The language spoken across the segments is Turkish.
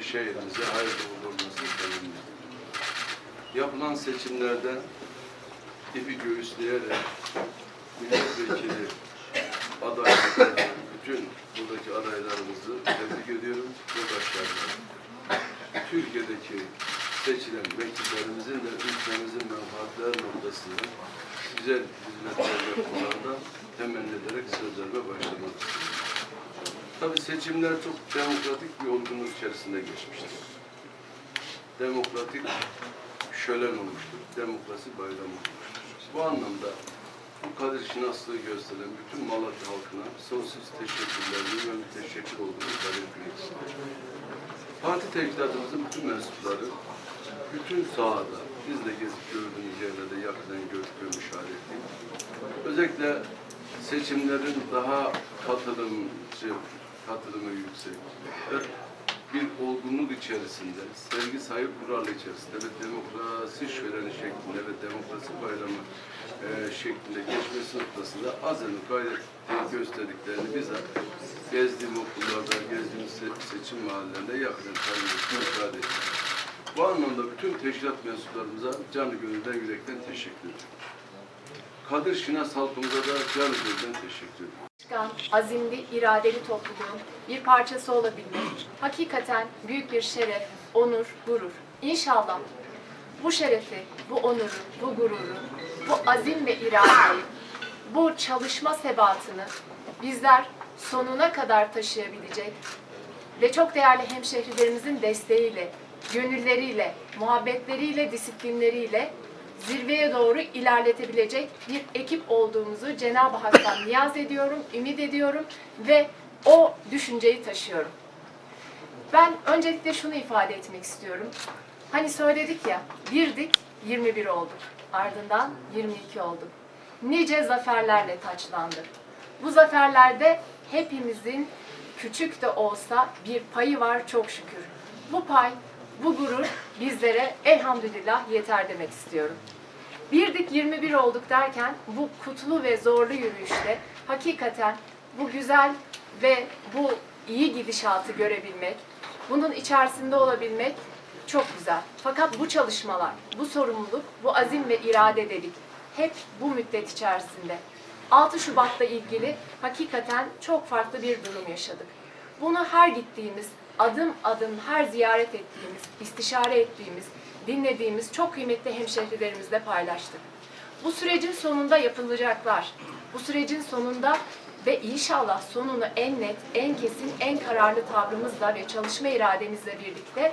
ve şehrimize hayırlı uğurlu olmasını Yapılan seçimlerden ipi göğüsleyerek milletvekili adaylarını, bütün buradaki adaylarımızı tebrik ediyorum ve başarılar. Türkiye'deki seçilen vekillerimizin de ülkemizin menfaatler noktasında güzel hizmetler yapmalarına temenni ederek sözlerime başlamak istiyorum. Tabii seçimler çok demokratik bir olgunluk içerisinde geçmiştir. Demokratik şölen olmuştur. Demokrasi bayramı olmuştur. Bu anlamda bu kadir şinaslığı gösteren bütün Malatya halkına sonsuz teşekkürlerimi ve müteşekkir olduğumu ifade etmek istiyorum. Parti teşkilatımızın bütün mensupları, bütün sahada, biz de gezip gördüğümüz yerlerde yakından gördük ve müşahede ettik. Özellikle seçimlerin daha katılımcı, katılımı yüksek bir olgunluk içerisinde, sevgi sahibi kurallı içerisinde ve demokrasi şöleni şeklinde ve demokrasi bayramı e, şeklinde geçmesi noktasında azami gayret gösterdiklerini bizzat gezdiğim okullarda, gezdiğim se- seçim mahallelerinde ettim, müşahede ettim. Bu anlamda bütün teşkilat mensuplarımıza canı gönülden yürekten teşekkür ediyorum. Kadir Şinas halkımıza da canı gönülden teşekkür ediyorum. Çıkan azimli, iradeli topluluğun bir parçası olabilmek hakikaten büyük bir şeref, onur, gurur. İnşallah bu şerefi, bu onuru, bu gururu, bu azim ve iradeyi, bu çalışma sebatını bizler sonuna kadar taşıyabilecek ve çok değerli hemşehrilerimizin desteğiyle, gönülleriyle, muhabbetleriyle, disiplinleriyle zirveye doğru ilerletebilecek bir ekip olduğumuzu Cenab-ı Hak'tan niyaz ediyorum, ümit ediyorum ve o düşünceyi taşıyorum. Ben öncelikle şunu ifade etmek istiyorum. Hani söyledik ya, birdik, 21 olduk. Ardından 22 olduk. Nice zaferlerle taçlandık. Bu zaferlerde hepimizin küçük de olsa bir payı var çok şükür. Bu pay, bu gurur bizlere elhamdülillah yeter demek istiyorum. Birdik 21 olduk derken bu kutlu ve zorlu yürüyüşte hakikaten bu güzel ve bu iyi gidişatı görebilmek, bunun içerisinde olabilmek çok güzel. Fakat bu çalışmalar, bu sorumluluk, bu azim ve irade dedik. Hep bu müddet içerisinde. 6 Şubat'la ilgili hakikaten çok farklı bir durum yaşadık. Bunu her gittiğimiz, adım adım her ziyaret ettiğimiz, istişare ettiğimiz, dinlediğimiz çok kıymetli hemşehrilerimizle paylaştık. Bu sürecin sonunda yapılacaklar. Bu sürecin sonunda ve inşallah sonunu en net, en kesin, en kararlı tavrımızla ve çalışma irademizle birlikte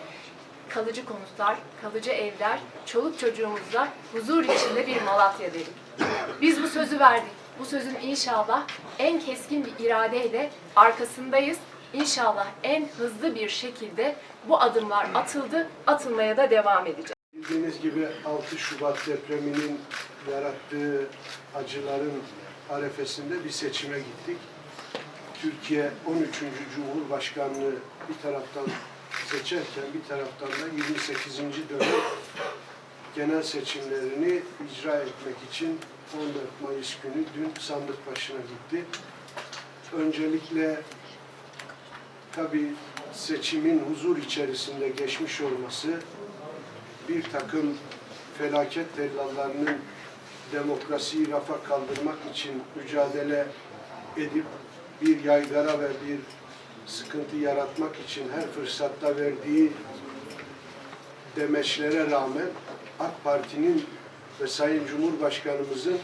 kalıcı konutlar, kalıcı evler, çoluk çocuğumuzla huzur içinde bir Malatya dedik. Biz bu sözü verdik. Bu sözün inşallah en keskin bir iradeyle arkasındayız. İnşallah en hızlı bir şekilde bu adımlar atıldı, atılmaya da devam edecek. Bildiğiniz gibi 6 Şubat depreminin yarattığı acıların arefesinde bir seçime gittik. Türkiye 13. Cumhurbaşkanlığı bir taraftan seçerken bir taraftan da 28. dönem genel seçimlerini icra etmek için 14 Mayıs günü dün sandık başına gitti. Öncelikle tabii seçimin huzur içerisinde geçmiş olması bir takım felaket tellallarının demokrasiyi rafa kaldırmak için mücadele edip bir yaygara ve bir sıkıntı yaratmak için her fırsatta verdiği demeçlere rağmen AK Parti'nin ve Sayın Cumhurbaşkanımızın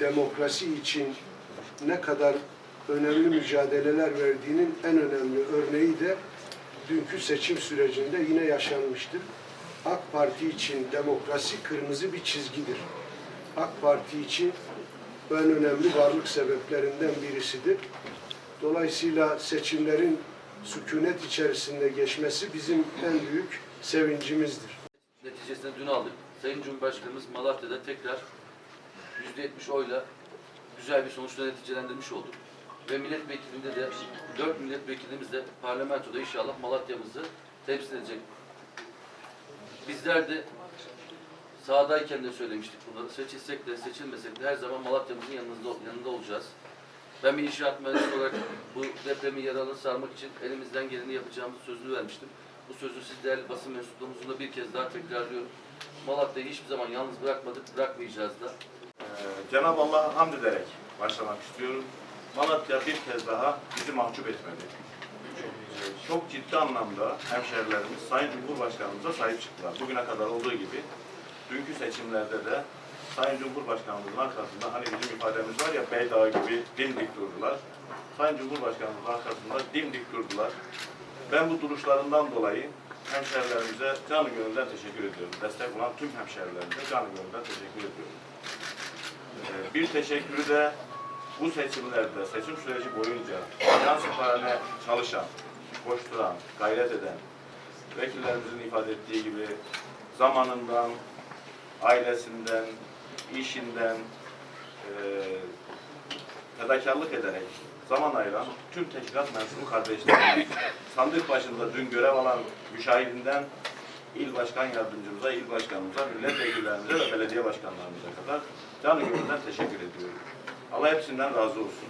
demokrasi için ne kadar önemli mücadeleler verdiğinin en önemli örneği de dünkü seçim sürecinde yine yaşanmıştır. AK Parti için demokrasi kırmızı bir çizgidir. AK Parti için en önemli varlık sebeplerinden birisidir. Dolayısıyla seçimlerin sükunet içerisinde geçmesi bizim en büyük sevincimizdir. neticesinde dün aldık. Sayın Cumhurbaşkanımız Malatya'da tekrar %70 oyla güzel bir sonuçla neticelendirmiş olduk. Ve milletvekilinde de, dört milletvekilimiz de parlamentoda inşallah Malatya'mızı temsil edecek. Bizler de sahadayken de söylemiştik bunları. Seçilsek de seçilmesek de her zaman Malatya'mızın yanında, yanında olacağız. Ben bir inşaat mühendisi olarak bu depremi yaralı sarmak için elimizden geleni yapacağımız sözünü vermiştim. bu sözü siz değerli basın mensuplarımızın bir kez daha tekrarlıyorum. Malatya'yı hiçbir zaman yalnız bırakmadık, bırakmayacağız da. Ee, Cenab-ı Allah'a hamd ederek başlamak istiyorum. Malatya bir kez daha bizi mahcup etmedi. Çok ciddi anlamda hemşerilerimiz Sayın Cumhurbaşkanımıza sahip çıktılar. Bugüne kadar olduğu gibi dünkü seçimlerde de Sayın Cumhurbaşkanımızın arkasında hani bizim ifademiz var ya Beydağ gibi dimdik durdular. Sayın Cumhurbaşkanımızın arkasında dimdik durdular. Ben bu duruşlarından dolayı hemşerilerimize canı gönülden teşekkür ediyorum. Destek olan tüm hemşerilerimize canı gönülden teşekkür ediyorum. Ee, Bir teşekkürü de bu seçimlerde, seçim süreci boyunca yansıtlarına çalışan, koşturan, gayret eden, vekillerimizin ifade ettiği gibi zamanından, ailesinden, işinden, eee fedakarlık ederek zaman ayıran tüm teşkilat mensubu kardeşlerimiz, sandık başında dün görev alan müşahidinden il başkan yardımcımıza, il başkanımıza, milletvekillerimize ve belediye başkanlarımıza kadar canı gönülden teşekkür ediyorum. Allah hepsinden razı olsun.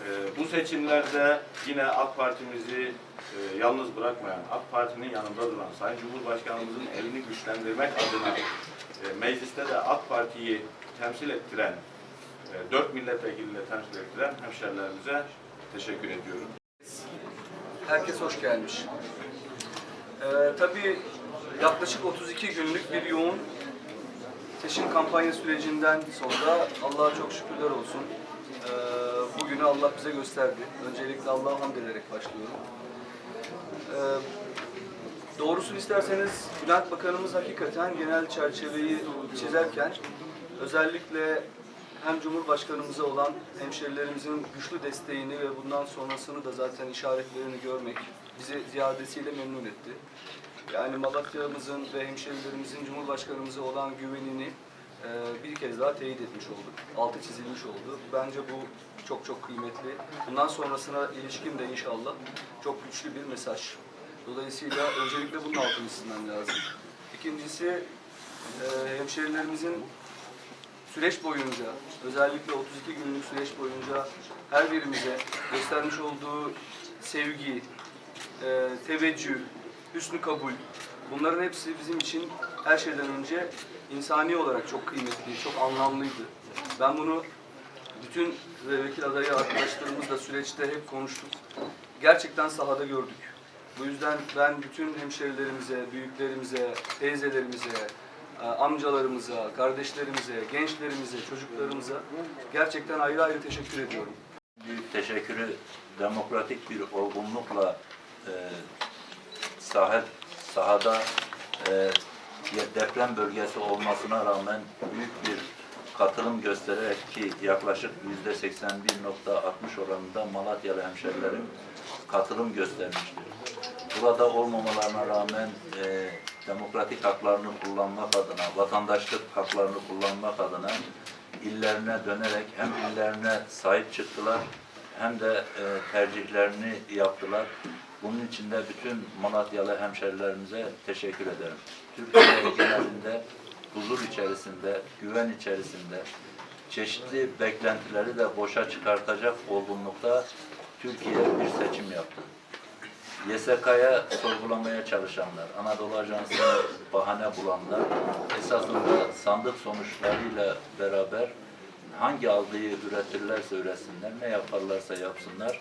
Ee, bu seçimlerde yine AK Parti'mizi e, yalnız bırakmayan, AK Parti'nin yanında duran, Sayın Cumhurbaşkanımızın elini güçlendirmek adına e, mecliste de AK Parti'yi temsil ettiren, e, dört milletvekiliyle temsil ettiren hemşerilerimize teşekkür ediyorum. Herkes hoş gelmiş. Ee, tabii yaklaşık 32 günlük bir yoğun seçim kampanya sürecinden sonra Allah'a çok şükürler olsun. Ee, bugünü Allah bize gösterdi. Öncelikle Allah'a hamd ederek başlıyorum. Ee, isterseniz Bülent Bakanımız hakikaten genel çerçeveyi çizerken özellikle hem Cumhurbaşkanımıza olan hemşerilerimizin güçlü desteğini ve bundan sonrasını da zaten işaretlerini görmek bizi ziyadesiyle memnun etti. Yani Malatya'mızın ve hemşerilerimizin Cumhurbaşkanımıza olan güvenini e, bir kez daha teyit etmiş olduk. Altı çizilmiş oldu. Bence bu çok çok kıymetli. Bundan sonrasına ilişkin de inşallah çok güçlü bir mesaj. Dolayısıyla öncelikle bunun altını çizmem lazım. İkincisi e, hemşerilerimizin süreç boyunca, özellikle 32 günlük süreç boyunca her birimize göstermiş olduğu sevgi, e, teveccüh, hüsnü kabul, bunların hepsi bizim için her şeyden önce insani olarak çok kıymetli, çok anlamlıydı. Ben bunu bütün ve vekil adayı arkadaşlarımızla süreçte hep konuştuk. Gerçekten sahada gördük. Bu yüzden ben bütün hemşerilerimize, büyüklerimize, teyzelerimize, e, amcalarımıza, kardeşlerimize, gençlerimize, çocuklarımıza gerçekten ayrı ayrı teşekkür ediyorum. büyük teşekkürü demokratik bir olgunlukla e, saha, sahada e, deprem bölgesi olmasına rağmen büyük bir katılım göstererek ki yaklaşık yüzde 81.60 oranında Malatyalı hemşerilerim katılım göstermiştir. Burada olmamalarına rağmen e, demokratik haklarını kullanmak adına, vatandaşlık haklarını kullanmak adına illerine dönerek hem illerine sahip çıktılar hem de e, tercihlerini yaptılar. Bunun için de bütün Malatyalı hemşerilerimize teşekkür ederim. Türkiye genelinde huzur içerisinde, güven içerisinde çeşitli beklentileri de boşa çıkartacak olgunlukta Türkiye bir seçim yaptı. YSK'ya sorgulamaya çalışanlar, Anadolu Ajansı'na bahane bulanlar esasında sandık sonuçlarıyla beraber hangi algıyı üretirlerse üretsinler, ne yaparlarsa yapsınlar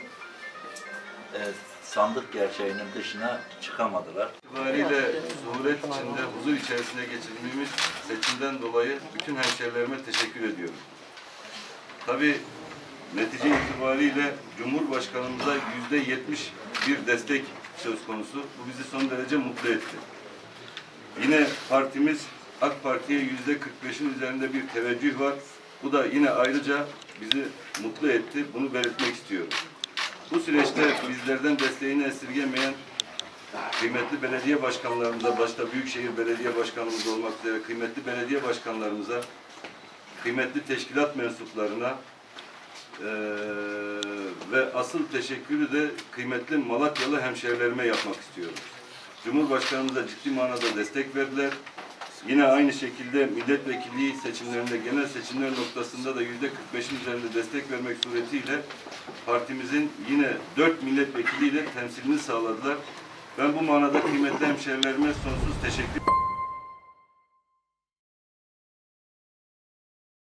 e, sandık gerçeğinin dışına çıkamadılar. itibariyle suhulet içinde, huzur içerisinde geçirdiğimiz seçimden dolayı bütün hemşerilerime teşekkür ediyorum. Tabii netice itibariyle Cumhurbaşkanımıza yüzde yetmiş bir destek söz konusu. Bu bizi son derece mutlu etti. Yine partimiz AK Parti'ye yüzde 45'in üzerinde bir teveccüh var. Bu da yine ayrıca bizi mutlu etti. Bunu belirtmek istiyorum. Bu süreçte bizlerden desteğini esirgemeyen kıymetli belediye başkanlarımıza, başta Büyükşehir Belediye Başkanımız olmak üzere kıymetli belediye başkanlarımıza, kıymetli teşkilat mensuplarına eee, ve asıl teşekkürü de kıymetli Malatyalı hemşerilerime yapmak istiyorum. Cumhurbaşkanımıza ciddi manada destek verdiler. Yine aynı şekilde milletvekilliği seçimlerinde, genel seçimler noktasında da yüzde 45'in üzerinde destek vermek suretiyle partimizin yine dört milletvekiliyle temsilini sağladılar. Ben bu manada kıymetli hemşerilerime sonsuz teşekkür